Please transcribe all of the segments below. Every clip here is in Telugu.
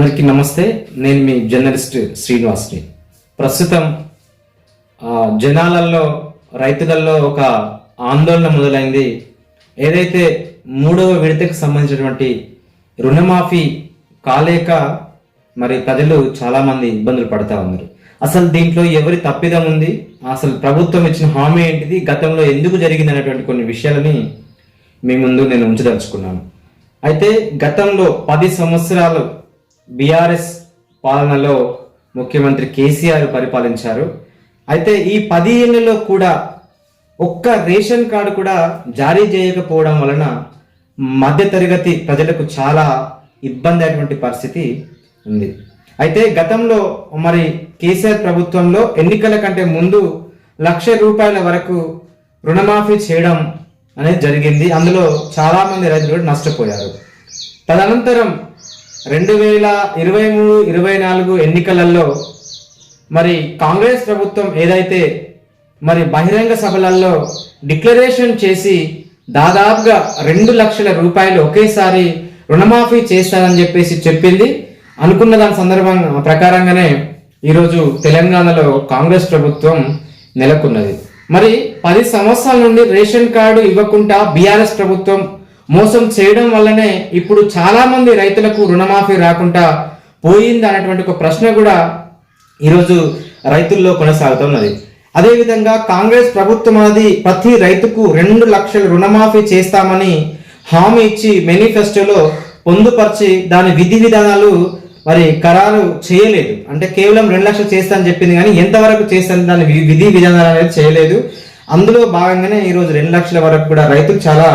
అందరికీ నమస్తే. నేను మీ జర్నలిస్ట్ శ్రీనివాస్ని. ప్రస్తుతం ఆ, జనాలలో రైతులలో ఒక ఆందోళన మొదలైంది. ఏదైతే మూడవ విడతకు సంబంధించినటువంటి రుణమాఫీ కాలేక మరి ప్రజలు చాలామంది ఇబ్బందులు పడతా ఉన్నారు. అసలు దీంట్లో ఎవరి తప్పిదం ఉంది? అసలు ప్రభుత్వం ఇచ్చిన హామీ ఏంటిది? గతంలో ఎందుకు జరిగింది అనేటువంటి కొన్ని విషయాలని మీ ముందు నేను ఉంచదలుచుకున్నాను. అయితే గతంలో పది సంవత్సరాలు బీఆర్ఎస్ పాలనలో ముఖ్యమంత్రి కేసీఆర్ పరిపాలించారు. అయితే ఈ పది ఏళ్ళలో కూడా ఒక్క రేషన్ కార్డు కూడా జారీ చేయకపోవడం వలన మధ్యతరగతి ప్రజలకు చాలా ఇబ్బంది అయినటువంటి పరిస్థితి ఉంది. అయితే గతంలో మరి కేసీఆర్ ప్రభుత్వంలో ఎన్నికల కంటే ముందు లక్ష రూపాయల వరకు రుణమాఫీ చేయడం అనేది జరిగింది. అందులో చాలామంది రైతులు నష్టపోయారు. తదనంతరం రెండు వేల ఇరవై మూడు ఇరవై నాలుగు ఎన్నికలలో మరి కాంగ్రెస్ ప్రభుత్వం ఏదైతే మరి బహిరంగ సభలలో డిక్లరేషన్ చేసి దాదాపుగా రెండు లక్షల రూపాయలు ఒకేసారి రుణమాఫీ చేస్తారని చెప్పేసి చెప్పింది. అనుకున్న దాని సందర్భం ప్రకారంగానే ఈరోజు తెలంగాణలో కాంగ్రెస్ ప్రభుత్వం నెలకొన్నది. మరి పది సంవత్సరాల నుండి రేషన్ కార్డు ఇవ్వకుండా బీఆర్ఎస్ ప్రభుత్వం మోసం చేయడం వల్లనే ఇప్పుడు చాలామంది రైతులకు రుణమాఫీ రాకుండా పోయింది అనేటువంటి ఒక ప్రశ్న కూడా ఈరోజు రైతుల్లో కొనసాగుతున్నది. అదేవిధంగా కాంగ్రెస్ ప్రభుత్వం అనేది ప్రతి రైతుకు రెండు లక్షల రుణమాఫీ చేస్తామని హామీ ఇచ్చి మేనిఫెస్టోలో పొందుపరిచి దాని విధి విధానాలు మరి ఖరారు చేయలేదు. అంటే కేవలం రెండు లక్షలు చేస్తానని చెప్పింది కానీ ఎంతవరకు చేస్తాను దాని విధి విధానాలు అనేది చేయలేదు. అందులో భాగంగానే ఈరోజు రెండు లక్షల వరకు కూడా రైతుకు చాలా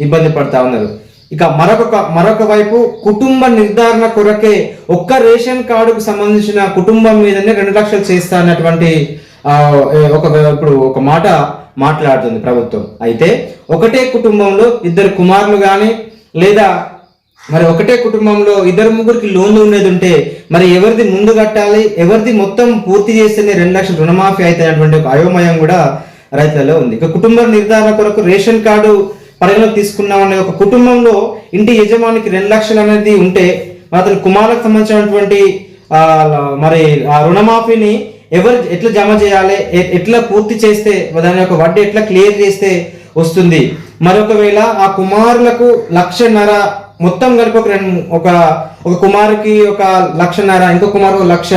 ఇబ్బంది పడతా ఉన్నారు ఇక మరొక మరొక వైపు కుటుంబ నిర్ధారణ కొరకే ఒక్క రేషన్ కార్డుకు సంబంధించిన కుటుంబం మీదనే రెండు లక్షలు చేస్తా అన్నటువంటి ఒక ఇప్పుడు ఒక మాట మాట్లాడుతుంది ప్రభుత్వం. అయితే ఒకటే కుటుంబంలో ఇద్దరు కుమారులు కానీ లేదా మరి ఒకటే కుటుంబంలో ఇద్దరు ముగ్గురికి లోన్లు ఉండేది ఉంటే మరి ఎవరిది ముందు కట్టాలి ఎవరిది మొత్తం పూర్తి చేస్తేనే రెండు లక్షల రుణమాఫీ అవుతున్నటువంటి ఒక అయోమయం కూడా రైతులలో ఉంది. ఇక కుటుంబ నిర్ధారణ కొరకు రేషన్ కార్డు పరిగణలోకి తీసుకున్నామనే ఒక కుటుంబంలో ఇంటి యజమానికి రెండు లక్షలు అనేది ఉంటే అతని కుమారులకు సంబంధించినటువంటి మరి ఆ రుణమాఫీని ఎవరు ఎట్లా జమ చేయాలి ఎట్లా పూర్తి చేస్తే దాని యొక్క వడ్డీ ఎట్లా క్లియర్ చేస్తే వస్తుంది. మరొకవేళ ఆ కుమారులకు లక్షన్నర మొత్తం కలిపి ఒక రెండు ఒక ఒక కుమారుకి ఒక లక్షన్నర ఇంకో కుమారు ఒక లక్ష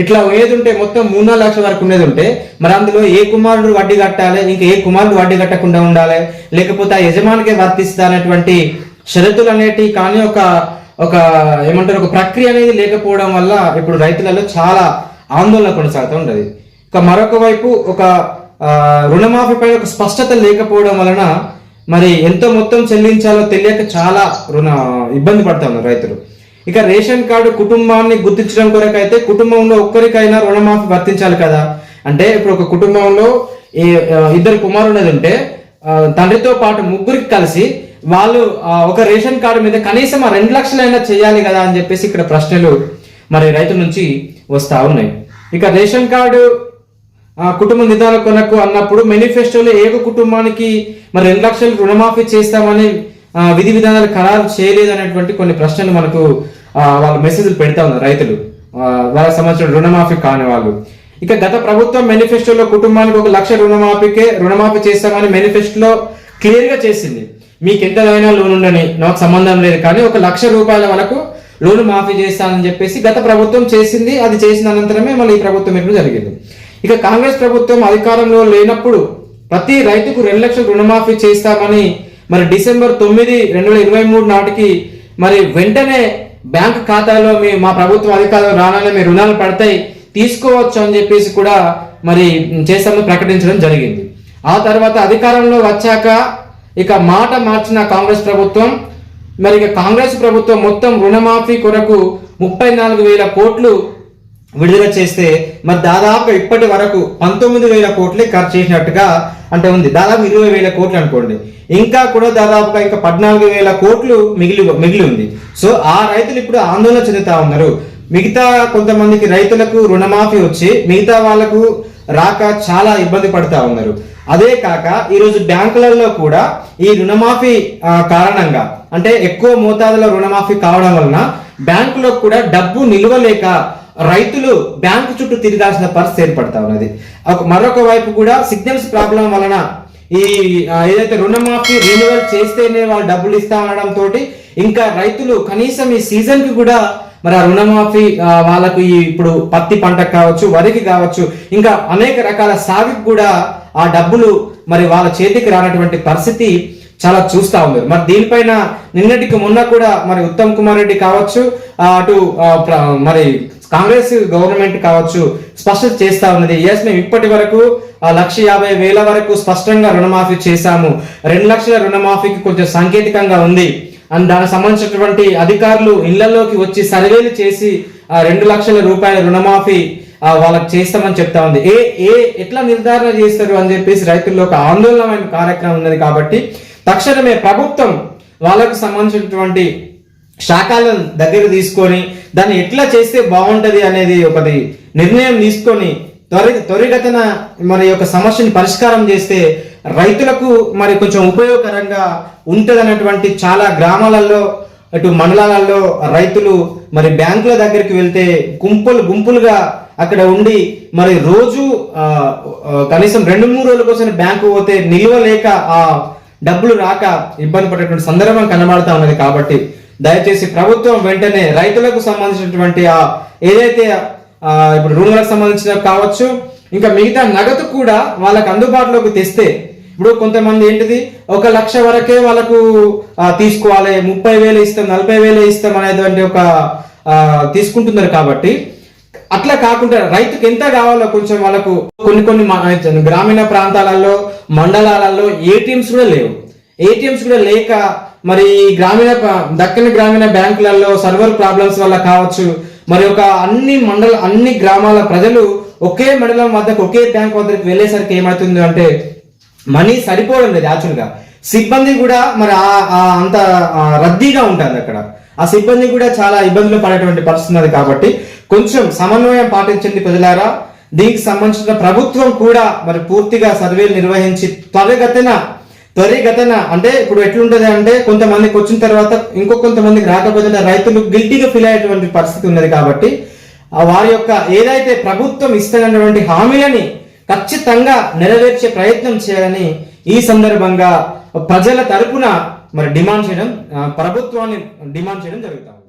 ఇట్లా ఏది ఉంటే మొత్తం మూడు నాలుగు లక్షల వరకు ఉండేది ఉంటే మరి అందులో ఏ కుమారుడు వడ్డీ కట్టాలి? ఇంకా ఏ కుమారుడు వడ్డీ కట్టకుండా ఉండాలి? లేకపోతే ఆ యజమానికే వర్తిస్తా అనేటువంటి షరతులు అనేటి కానీ ఒక ఒక ఏమంటారు ఒక ప్రక్రియ అనేది లేకపోవడం వల్ల ఇప్పుడు రైతులలో చాలా ఆందోళన కొనసాగుతూ ఉండదు. ఇక మరొక వైపు ఒక ఆ, రుణమాఫీపై ఒక స్పష్టత లేకపోవడం వలన మరి ఎంత మొత్తం చెల్లించాలో తెలియక చాలా రుణ ఇబ్బంది పడతా ఉన్నారు రైతులు. ఇక రేషన్ కార్డు కుటుంబాన్ని గుర్తించడం కొరకు అయితే కుటుంబంలో ఒక్కరికైనా రుణమాఫీ వర్తించాలి కదా. అంటే ఇప్పుడు ఒక కుటుంబంలో ఇద్దరు కుమారులు ఉంటే తండ్రితో పాటు ముగ్గురికి కలిసి వాళ్ళు ఒక రేషన్ కార్డు మీద కనీసం ఆ రెండు లక్షలైనా చేయాలి కదా అని చెప్పేసి ఇక్కడ ప్రశ్నలు మరి రైతుల నుంచి వస్తా ఉన్నాయి. ఇక రేషన్ కార్డు కుటుంబ నిధాన కొనకు అన్నప్పుడు మేనిఫెస్టోలో ఏ కుటుంబానికి మరి రెండు లక్షలు రుణమాఫీ చేస్తామని విధి విధానాలు ఖరారు చేయలేదు అనేటువంటి కొన్ని ప్రశ్నలు మనకు వాళ్ళు వాళ్ళ మెసేజ్లు పెడతా ఉన్నారు రైతులు. వాళ్ళకి సంబంధించిన రుణమాఫీ కాని వాళ్ళు. ఇక గత ప్రభుత్వం మేనిఫెస్టోలో కుటుంబానికి ఒక లక్ష రుణమాఫీకే రుణమాఫీ చేస్తామని మేనిఫెస్టోలో క్లియర్గా చేసింది. మీకు ఎంతదైనా లోన్ ఉండని నాకు సంబంధం లేదు కానీ ఒక లక్ష రూపాయల వరకు లోన్ మాఫీ చేస్తానని చెప్పేసి గత ప్రభుత్వం చేసింది. అది చేసిన అనంతరమే మళ్ళీ ఈ ప్రభుత్వం ఇప్పుడు జరిగింది. ఇక కాంగ్రెస్ ప్రభుత్వం అధికారంలో లేనప్పుడు ప్రతి రైతుకు రెండు లక్షల రుణమాఫీ చేస్తామని మరి డిసెంబర్ తొమ్మిది రెండు వేల ఇరవై మూడు నాటికి మరి వెంటనే బ్యాంక్ ఖాతాలో మీ మా ప్రభుత్వం అధికారంలో రాగానే మీ రుణాలు పడతాయి తీసుకోవచ్చు అని చెప్పేసి కూడా మరి చేస్తామని ప్రకటించడం జరిగింది. ఆ తర్వాత అధికారంలో వచ్చాక ఇక మాట మార్చిన కాంగ్రెస్ ప్రభుత్వం మరి ఇక కాంగ్రెస్ ప్రభుత్వం మొత్తం రుణమాఫీ కొరకు ముప్పై నాలుగు వేల కోట్లు విడుదల చేస్తే మరి దాదాపు ఇప్పటి వరకు పంతొమ్మిది వేల కోట్లే ఖర్చు చేసినట్టుగా అంటే ఉంది. దాదాపు ఇరవై వేల కోట్లు అనుకోండి. ఇంకా కూడా దాదాపుగా ఇంకా పద్నాలుగు వేల కోట్లు మిగిలి మిగిలి ఉంది. సో ఆ రైతులు ఇప్పుడు ఆందోళన చెందుతా ఉన్నారు. మిగతా కొంతమందికి రైతులకు రుణమాఫీ వచ్చి మిగతా వాళ్ళకు రాక చాలా ఇబ్బంది పడతా ఉన్నారు. అదే కాక ఈరోజు బ్యాంకులలో కూడా ఈ రుణమాఫీ కారణంగా అంటే ఎక్కువ మోతాదులో రుణమాఫీ కావడం వలన బ్యాంకులో కూడా డబ్బు నిల్వలేక రైతులు బ్యాంకు చుట్టూ తిరగాల్సిన పరిస్థితి ఏర్పడతా ఉన్నది. ఒక- మరొక వైపు కూడా సిగ్నల్స్ ప్రాబ్లం వలన ఈ ఏదైతే రుణమాఫీ రెన్యువల్ చేస్తేనే వాళ్ళు డబ్బులు ఇస్తా అనడం తోటి ఇంకా రైతులు కనీసం ఈ సీజన్కి కూడా మరి ఆ రుణమాఫీ వాళ్ళకు ఈ ఇప్పుడు పత్తి పంటకు కావచ్చు వరికి కావచ్చు ఇంకా అనేక రకాల సాగుకు కూడా ఆ డబ్బులు మరి వాళ్ళ చేతికి రానటువంటి పరిస్థితి చాలా చూస్తా ఉన్నారు. మరి దీనిపైన నిన్నటికి మొన్న కూడా మరి ఉత్తమ్ కుమార్ రెడ్డి కావచ్చు అటు మరి కాంగ్రెస్ గవర్నమెంట్ కావచ్చు స్పష్టత చేస్తా ఉన్నది. ఎస్ మేము ఇప్పటి వరకు లక్ష యాభై వేల వరకు స్పష్టంగా రుణమాఫీ చేశాము. రెండు లక్షల రుణమాఫీకి కొంచెం సాంకేతికంగా ఉంది. అండ్ దానికి సంబంధించినటువంటి అధికారులు ఇళ్ళలోకి వచ్చి సర్వేలు చేసి ఆ, రెండు లక్షల రూపాయల రుణమాఫీ వాళ్ళకి చేస్తామని చెప్తా ఉంది. ఏ ఏ ఎట్లా నిర్ధారణ చేస్తారు అని చెప్పేసి రైతుల్లో ఒక ఆందోళనమైన కార్యక్రమం ఉన్నది కాబట్టి తక్షణమే ప్రభుత్వం వాళ్ళకు సంబంధించినటువంటి శాఖలను దగ్గర తీసుకొని దాన్ని ఎట్లా చేస్తే బాగుంటుంది అనేది ఒకటి నిర్ణయం తీసుకొని త్వరి త్వరిగతన మరి యొక్క సమస్యని పరిష్కారం చేస్తే రైతులకు మరి కొంచెం ఉపయోగకరంగా ఉంటుందన్నటువంటి చాలా గ్రామాలలో అటు మండలాలలో రైతులు మరి బ్యాంకుల దగ్గరికి వెళ్తే గుంపులు గుంపులుగా అక్కడ ఉండి మరి రోజు కనీసం రెండు మూడు రోజుల కోసం బ్యాంకు పోతే నిల్వ లేక ఆ డబ్బులు రాక ఇబ్బంది పడేటువంటి సందర్భం కనబడతా ఉన్నది కాబట్టి దయచేసి ప్రభుత్వం వెంటనే రైతులకు సంబంధించినటువంటి ఆ ఏదైతే ఇప్పుడు రుణాలకు సంబంధించిన కావచ్చు ఇంకా మిగతా నగదు కూడా వాళ్ళకు అందుబాటులోకి తెస్తే ఇప్పుడు కొంతమంది ఏంటిది ఒక లక్ష వరకే వాళ్ళకు తీసుకోవాలి ముప్పై వేలు ఇస్తాం నలభై వేలు ఇస్తాం అనేటువంటి ఒక తీసుకుంటున్నారు కాబట్టి అట్లా కాకుండా రైతుకి ఎంత కావాలో కొంచెం వాళ్ళకు కొన్ని కొన్ని గ్రామీణ ప్రాంతాలలో మండలాలలో ఏటీఎంస్ కూడా లేవు. ఏటీఎంస్ కూడా లేక మరి ఈ గ్రామీణ దక్కన గ్రామీణ బ్యాంకులలో సర్వర్ ప్రాబ్లమ్స్ వల్ల కావచ్చు. మరి ఒక అన్ని మండల అన్ని గ్రామాల ప్రజలు ఒకే మండలం వద్దకు ఒకే బ్యాంక్ వద్దకు వెళ్ళేసరికి ఏమవుతుంది అంటే మనీ సరిపోవడం లేదు యాక్చువల్గా. సిబ్బంది కూడా మరి ఆ- అంత రద్దీగా ఉంటుంది అక్కడ. ఆ సిబ్బంది కూడా చాలా ఇబ్బందులు పడేటువంటి పరిస్థితి ఉన్నది కాబట్టి కొంచెం సమన్వయం పాటించండి ప్రజలారా. దీనికి సంబంధించిన ప్రభుత్వం కూడా మరి పూర్తిగా సర్వేలు నిర్వహించి త్వరగతిన త్వరిగతన అంటే ఇప్పుడు ఎట్లుంటది అంటే కొంతమందికి వచ్చిన తర్వాత ఇంకో కొంతమందికి రాకపోతే రైతులు గిల్టీగా ఫీల్ అయ్యేటువంటి పరిస్థితి ఉన్నది కాబట్టి వారి యొక్క ఏదైతే ప్రభుత్వం ఇస్తున్నటువంటి హామీలని ఖచ్చితంగా నెరవేర్చే ప్రయత్నం చేయాలని ఈ సందర్భంగా ప్రజల తరపున మరి డిమాండ్ చేయడం ప్రభుత్వాన్ని డిమాండ్ చేయడం జరుగుతుంది